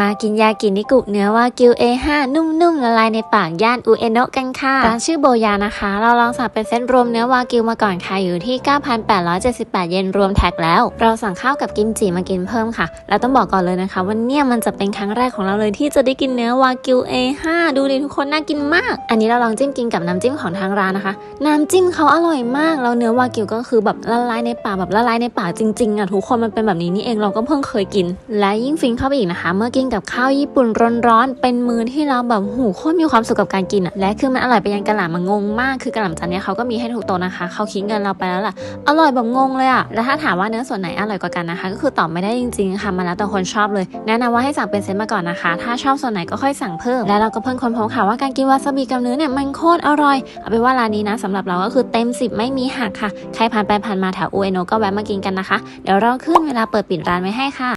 มากินยากินิกุเนื้อวากิว A5 นุ่มๆละลายในปากย่านอุเอโนะกัน ค่ะร้านชื่อโบยานะคะ เราลองสั่งเป็นเซตรวมเนื้อวากิวมาก่อนค่ะอยู่ที่ 9,878 เยนรวมแท็กแล้ว เราสั่งข้าวกับกิมจิมากินเพิ่มค่ะ แล้วต้องบอกก่อนเลยนะคะว่าเนี่ยมันจะเป็นครั้งแรกของเราเลยที่จะได้กินเนื้อวากิว A5 ดูดิทุกคนน่ากินมาก อันนี้เราลองจิ้มกินกับน้ำจิ้มของทางร้านนะคะ น้ำจิ้มเขาอร่อยมากแล้วเนื้อวากิวก็คือแบบละลายในปากแบบละลายในปากจริงๆอะทุกคนมันเป็นแบบนี้นี่เองเราก็เพิ่งเคยกิน และยิ่งฟินเข้าไปอีกนะคะ เมื่อกินกับข้าวญี่ปุ่นร้อนๆเป็นมื้อที่เราแบบหูโคตรมีความสุขกับการกินอะและคือมันอร่อยไปยันกระหล่ำมันงงมากคือกระหล่ำจานเนี้ยเขาก็มีให้ถูกโต๊ะนะคะเขาคิดเงินเราไปแล้วล่ะอร่อยแบบงงเลยอะแล้วถ้าถามว่าเนื้อส่วนไหนอร่อยกว่ากันนะคะ ก็คือตอบไม่ได้จริงๆค่ะมันแล้วแต่คนชอบเลยแนะนำว่าให้สั่งเป็นเซตมาก่อนนะคะ ถ้าชอบส่วนไหนก็ค่อยสั่งเพิ่มและเราก็เพิ่งค้นพบค่ะว่าการกินวาซาบิกับเนื้อเนี่ยมันโคตรอร่อยเอาเป็นว่าร้านนี้นะสำหรับเราก็คือเต็ม 10 ไม่มีหักค่ะใครผ่านไปผ่านมาแถวอุเอโนก็แวะมากินกันนะคะ เดี๋ยวเราขึ้นเวลาเปิดปิดร้านไว้ให้ค่ะ